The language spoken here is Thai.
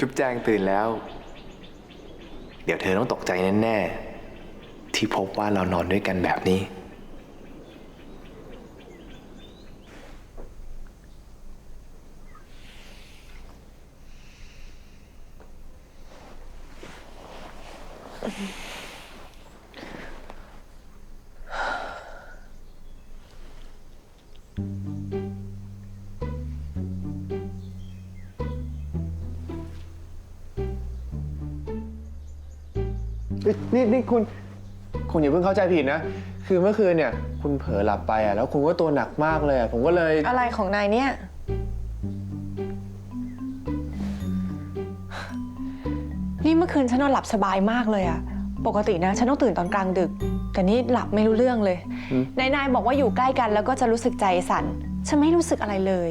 จุ๊บแจงตื่นแล้ว เดี๋ยวเธอต้องตกใจแน่ๆ ที่พบว่าเรานอนด้วยกันแบบนี้ เฮ้ยนี่นี่คุณ คุณอย่าเพิ่งเข้าใจผิดนะ คือเมื่อคืนเนี่ย คุณเผลอหลับไปอะ แล้วคุณก็ตัวหนักมากเลยอะ ผมก็เลย อะไรของนายเนี่ย นี่เมื่อคืนฉันนอนหลับสบายมากเลยอะปกตินะ ฉันต้องตื่นตอนกลางดึก แต่นี่หลับไม่รู้เรื่องเลยอืมนายนายบอกว่าอยู่ใกล้กันแล้วก็จะรู้สึกใจสั่น ฉันไม่รู้สึกอะไรเลย